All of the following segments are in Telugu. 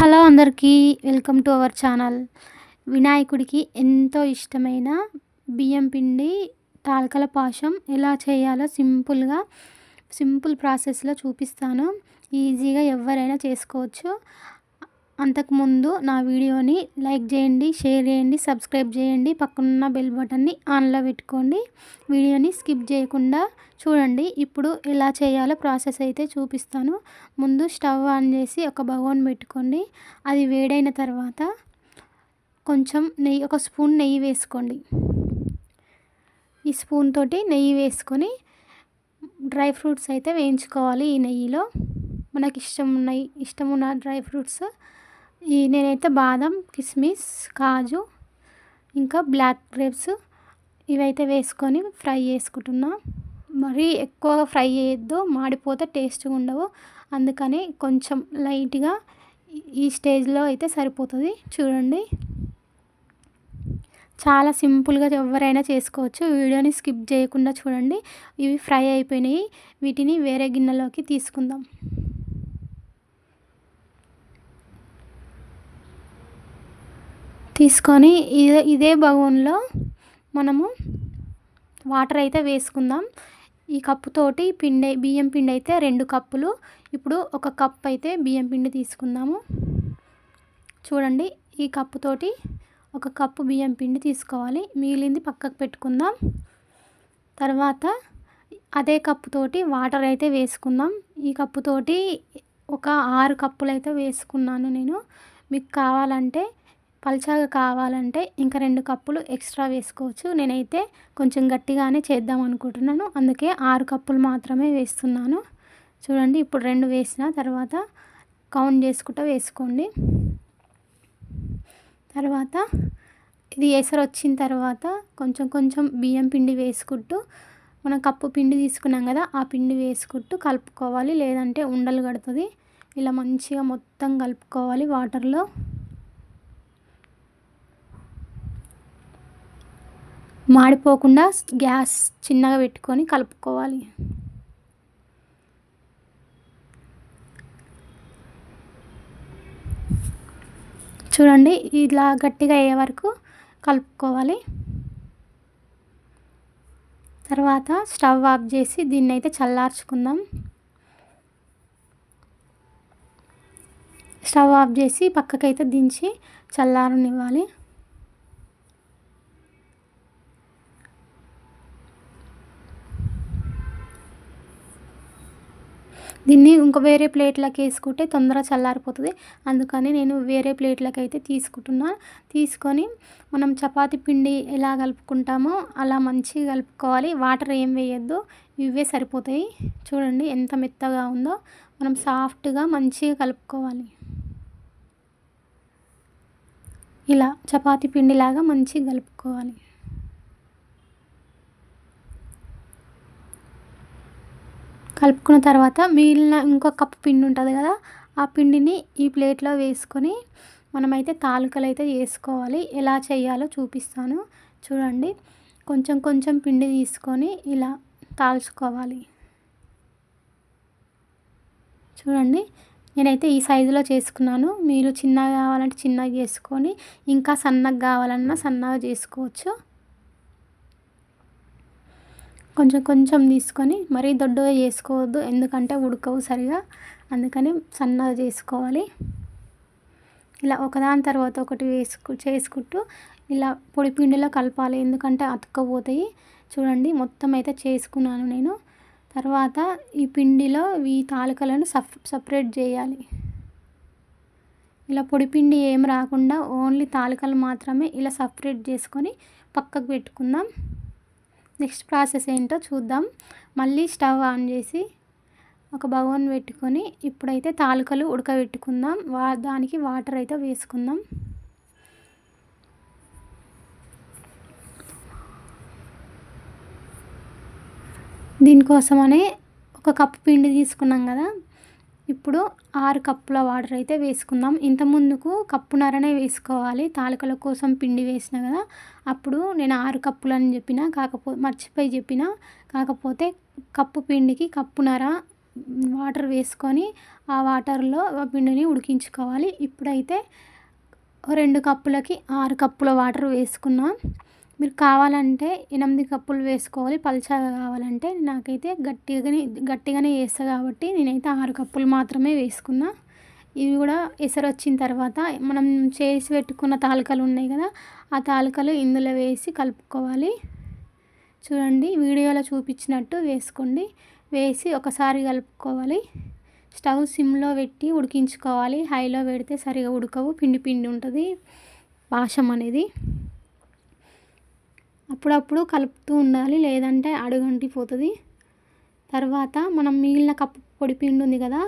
హలో అందరికీ వెల్కమ్ టు అవర్ ఛానల్. వినాయకుడికి ఎంతో ఇష్టమైన బియ్యం పిండి తాలకల పాశం ఎలా చేయాలో సింపుల్గా సింపుల్ ప్రాసెస్లో చూపిస్తాను. ఈజీగా ఎవరైనా చేసుకోవచ్చు. అంతకుముందు నా వీడియోని లైక్ చేయండి షేర్ చేయండి సబ్స్క్రైబ్ చేయండి. పక్కనున్న బెల్ బటన్ని ఆన్లో పెట్టుకోండి. వీడియోని స్కిప్ చేయకుండా చూడండి. ఇప్పుడు ఎలా చేయాలో ప్రాసెస్ అయితే చూపిస్తాను. ముందు స్టవ్ ఆన్ చేసి ఒక బగోన్ పెట్టుకోండి. అది వేడైన తర్వాత కొంచెం నెయ్యి ఒక స్పూన్ నెయ్యి వేసుకోండి. ఈ స్పూన్ తోటి నెయ్యి వేసుకొని డ్రై ఫ్రూట్స్ అయితే వేయించుకోవాలి ఈ నెయ్యిలో. మనకి ఇష్టం ఉన్నాయి ఇష్టం ఉన్న డ్రై ఫ్రూట్స్ ఈ నేనైతే బాదం కిస్మిస్ కాజు ఇంకా బ్లాక్ గ్రేప్స్ ఇవైతే వేసుకొని ఫ్రై చేసుకుంటున్నా. మరీ ఎక్కువగా ఫ్రై చేయొద్దు మాడిపోతే టేస్ట్గా ఉండవు. అందుకని కొంచెం లైట్గా ఈ స్టేజ్లో అయితే సరిపోతుంది. చూడండి. చాలా సింపుల్గా ఎవరైనా చేసుకోవచ్చు. వీడియోని స్కిప్ చేయకుండా చూడండి. ఇవి ఫ్రై అయిపోయినాయి. వీటిని వేరే గిన్నెలోకి తీసుకుందాం. తీసుకొని ఇదే ఇదే బగోన్లో మనము వాటర్ అయితే వేసుకుందాం. ఈ కప్పుతోటి పిండి బియ్యం పిండి అయితే రెండు కప్పులు. ఇప్పుడు ఒక కప్ అయితే బియ్యం పిండి తీసుకుందాము. చూడండి ఈ కప్పుతోటి ఒక కప్పు బియ్యం పిండి తీసుకోవాలి. మిగిలింది పక్కకు పెట్టుకుందాం. తర్వాత అదే కప్పుతోటి వాటర్ అయితే వేసుకుందాం. ఈ కప్పుతోటి ఒక ఆరు కప్పులు అయితే వేసుకున్నాను నేను. మీకు కావాలంటే పల్చగా కావాలంటే ఇంకా రెండు కప్పులు ఎక్స్ట్రా వేసుకోవచ్చు. నేనైతే కొంచెం గట్టిగానే చేద్దాం అనుకుంటున్నాను. అందుకే ఆరు కప్పులు మాత్రమే వేస్తున్నాను. చూడండి ఇప్పుడు రెండు వేసిన తర్వాత కౌంట్ చేసుకుంటూ వేసుకోండి. తర్వాత ఇది ఎసరు వచ్చిన తర్వాత కొంచెం కొంచెం బియ్యం పిండి వేసుకుంటూ మనం కప్పు పిండి తీసుకున్నాం కదా ఆ పిండి వేసుకుంటూ కలుపుకోవాలి. లేదంటే ఉండలు కడుతుంది. ఇలా మంచిగా మొత్తం కలుపుకోవాలి వాటర్లో. మాడిపోకుండా గ్యాస్ చిన్నగా పెట్టుకొని కలుపుకోవాలి. చూడండి ఇలా గట్టిగా అయ్యే వరకు కలుపుకోవాలి. తర్వాత స్టవ్ ఆఫ్ చేసి దీన్ని అయితే చల్లార్చుకుందాం. స్టవ్ ఆఫ్ చేసి పక్కకైతే దించి చల్లారనివ్వాలి. దీన్ని ఇంకో వేరే ప్లేట్లోకి వేసుకుంటే తొందరగా చల్లారిపోతుంది. అందుకని నేను వేరే ప్లేట్లోకి అయితే తీసుకుంటున్నాను తీసుకొని మనం చపాతి పిండి ఎలా కలుపుకుంటామో అలా మంచిగా కలుపుకోవాలి. వాటర్ ఏం వేయద్దు. ఇవే సరిపోతాయి. చూడండి ఎంత మెత్తగా ఉందో. మనం సాఫ్ట్గా మంచిగా కలుపుకోవాలి. ఇలా చపాతి పిండిలాగా మంచిగా కలుపుకోవాలి. కలుపుకున్న తర్వాత మిగిలిన ఇంకో కప్పు పిండి ఉంటుంది కదా ఆ పిండిని ఈ ప్లేట్లో వేసుకొని మనమైతే తాలూకలు అయితే చేసుకోవాలి ఎలా చేయాలో చూపిస్తాను. చూడండి. కొంచెం కొంచెం పిండి తీసుకొని ఇలా తాల్చుకోవాలి. చూడండి. నేనైతే ఈ సైజులో చేసుకున్నాను. మీరు చిన్నగా కావాలంటే చిన్నగా చేసుకొని ఇంకా సన్నగా కావాలన్నా సన్నగా చేసుకోవచ్చు. కొంచెం కొంచెం తీసుకొని మరీ దొడ్డుగా చేసుకోవద్దు. ఎందుకంటే ఉడకవు సరిగా. అందుకని సన్నగా చేసుకోవాలి. ఇలా ఒకదాని తర్వాత ఒకటి వేసుకు చేసుకుంటూ ఇలా పొడి పిండిలో కలపాలి. ఎందుకంటే అతుక్కపోతాయి. చూడండి మొత్తం అయితే చేసుకున్నాను నేను. తర్వాత ఈ పిండిలో ఈ తాలూకలను సఫ్ సపరేట్ చేయాలి. ఇలా పొడిపిండి ఏం రాకుండా ఓన్లీ తాలూకలు మాత్రమే ఇలా సపరేట్ చేసుకొని పక్కకు పెట్టుకుందాం. నెక్స్ట్ ప్రాసెస్ ఏంటో చూద్దాం. మళ్ళీ స్టవ్ ఆన్ చేసి ఒక బగోన్ పెట్టుకొని ఇప్పుడైతే తాలూకలు ఉడకబెట్టుకుందాం. వా దానికి వాటర్ అయితే వేసుకుందాం. దీనికోసమనే ఒక కప్పు పిండి తీసుకున్నాం కదా. ఇప్పుడు ఆరు కప్పుల వాటర్ అయితే వేసుకుందాం. ఇంత ముందుకు కప్పున్నరనే వేసుకోవాలి. తాలికల కోసం పిండి వేసిన కదా అప్పుడు నేను ఆరు కప్పులు అని చెప్పిన కాకపోతే మర్చిపోయి చెప్పిన కాకపోతే కప్పు పిండికి కప్పున్నర వాటర్ వేసుకొని ఆ వాటర్లో ఆ పిండిని ఉడికించుకోవాలి. ఇప్పుడైతే రెండు కప్పులకి ఆరు కప్పుల వాటర్ వేసుకున్నాం మీరు కావాలంటే ఎనిమిది కప్పులు వేసుకోవాలి పల్చగా కావాలంటే నాకైతే గట్టిగానే గట్టిగానే వేస్తాను కాబట్టి నేనైతే ఆరు కప్పులు మాత్రమే వేసుకున్నా. ఇవి కూడా ఎసరు వచ్చిన తర్వాత మనం చేసి పెట్టుకున్న తాలికలు ఉన్నాయి కదా ఆ తాలికలు ఇందులో వేసి కలుపుకోవాలి. చూడండి వీడియోలో చూపించినట్టు వేసుకోండి. వేసి ఒకసారి కలుపుకోవాలి. స్టవ్ సిమ్లో పెట్టి ఉడికించుకోవాలి. హైలో పెడితే సరిగా ఉడకవు పిండి పిండి ఉంటుంది. పాశం అనేది అప్పుడప్పుడు కలుపుతూ ఉండాలి లేదంటే అడుగంటిపోతుంది తర్వాత మనం మిగిలిన కప్పు పొడి పిండి ఉంది కదా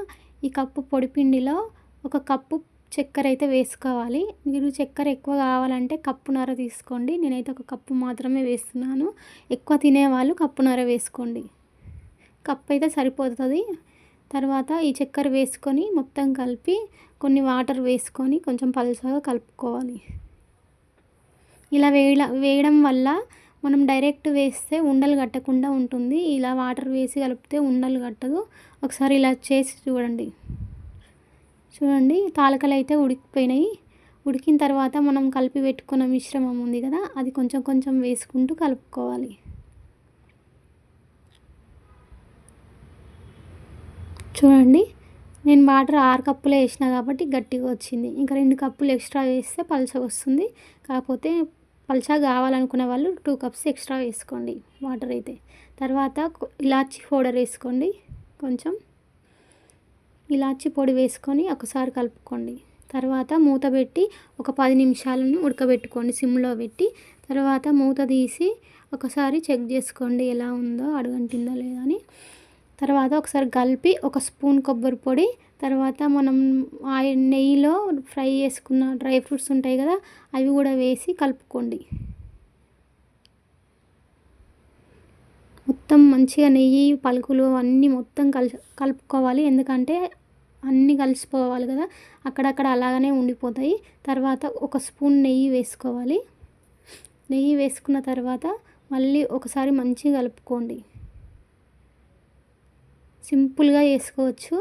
ఈ కప్పు పొడి పిండిలో ఒక కప్పు చక్కెర అయితే వేసుకోవాలి. మీరు చక్కెర ఎక్కువ కావాలంటే కప్పున్నర తీసుకోండి. నేనైతే ఒక కప్పు మాత్రమే వేస్తున్నాను. ఎక్కువ తినేవాళ్ళు కప్పున్నర వేసుకోండి. కప్పు అయితే సరిపోతుంది. తర్వాత ఈ చక్కెర వేసుకొని మొత్తం కలిపి కొన్ని వాటర్ వేసుకొని కొంచెం పలుచగా కలుపుకోవాలి. ఇలా వేయడ వేయడం వల్ల మనం డైరెక్ట్ వేస్తే ఉండలు కట్టకుండా ఉంటుంది. ఇలా వాటర్ వేసి కలిపితే ఉండలు కట్టదు. ఒకసారి ఇలా చేసి చూడండి. చూడండి తాలకలు అయితే ఉడికిపోయినాయి. ఉడికిన తర్వాత మనం కలిపి పెట్టుకున్న మిశ్రమం ఉంది కదా అది కొంచెం కొంచెం వేసుకుంటూ కలుపుకోవాలి. చూడండి నేను వాటర్ ఆరు కప్పులే వేసిన కాబట్టి గట్టిగా వచ్చింది. ఇంకా రెండు కప్పులు ఎక్స్ట్రా వేస్తే పలుచ వస్తుంది. కాకపోతే పలుచగా కావాలనుకునే వాళ్ళు టూ కప్స్ ఎక్స్ట్రా వేసుకోండి వాటర్ అయితే. తర్వాత ఇలాచి పౌడర్ వేసుకోండి. కొంచెం ఇలాచి పొడి వేసుకొని ఒకసారి కలుపుకోండి. తర్వాత మూత పెట్టి ఒక పది నిమిషాలను ఉడకబెట్టుకోండి సిమ్లో పెట్టి. తర్వాత మూత తీసి ఒకసారి చెక్ చేసుకోండి ఎలా ఉందో అడుగంటిందో లేదా అని తర్వాత ఒకసారి కలిపి ఒక స్పూన్ కొబ్బరి పొడి తర్వాత మనం ఆ నెయ్యిలో ఫ్రై చేసుకున్న డ్రై ఫ్రూట్స్ ఉంటాయి కదా అవి కూడా వేసి కలుపుకోండి. మొత్తం మంచిగా నెయ్యి పలుకులు అన్నీ మొత్తం కలిసి కలుపుకోవాలి. ఎందుకంటే అన్నీ కలిసిపోవాలి కదా అక్కడక్కడ అలాగనే ఉండిపోతాయి. తర్వాత ఒక స్పూన్ నెయ్యి వేసుకోవాలి. నెయ్యి వేసుకున్న తర్వాత మళ్ళీ ఒకసారి మంచిగా కలుపుకోండి. సింపుల్గా చేసుకోవచ్చు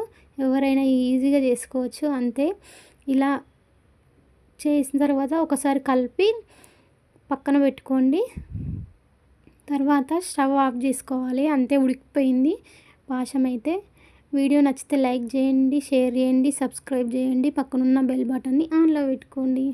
ఎవరైనా ఈజీగా చేసుకోవచ్చు అంతే. ఇలా చేసిన తర్వాత ఒకసారి కలిపి పక్కన పెట్టుకోండి. తర్వాత స్టవ్ ఆఫ్ చేసుకోవాలి. అంతే ఉడికిపోయింది పాశం అయితే. వీడియో నచ్చితే లైక్ చేయండి షేర్ చేయండి సబ్స్క్రైబ్ చేయండి. పక్కనున్న బెల్ బటన్ని ఆన్లో పెట్టుకోండి.